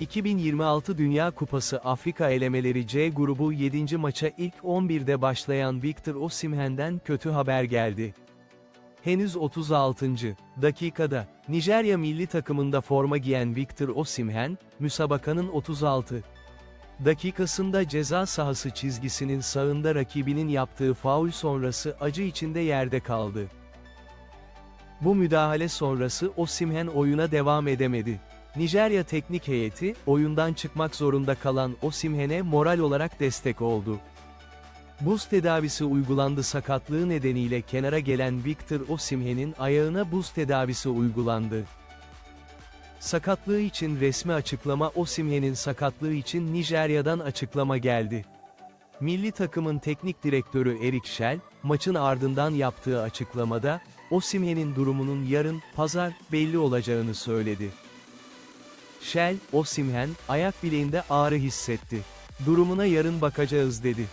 2026 Dünya Kupası Afrika elemeleri C grubu 7. maça ilk 11'de başlayan Victor Osimhen'den kötü haber geldi. Henüz 36. dakikada, Nijerya milli takımında forma giyen Victor Osimhen, müsabakanın 36. dakikasında ceza sahası çizgisinin sağında rakibinin yaptığı faul sonrası acı içinde yerde kaldı. Bu müdahale sonrası Osimhen oyuna devam edemedi. Nijerya teknik heyeti, oyundan çıkmak zorunda kalan Osimhen'e moral olarak destek oldu. Buz tedavisi uygulandı sakatlığı nedeniyle kenara gelen Victor Osimhen'in ayağına buz tedavisi uygulandı. Sakatlığı için resmi açıklama Osimhen'in sakatlığı için Nijerya'dan açıklama geldi. Milli takımın teknik direktörü Erik Şel, maçın ardından yaptığı açıklamada, Osimhen'in durumunun yarın, pazar, belli olacağını söyledi. Shell, Osimhen, ayak bileğinde ağrı hissetti. Durumuna yarın bakacağız dedi.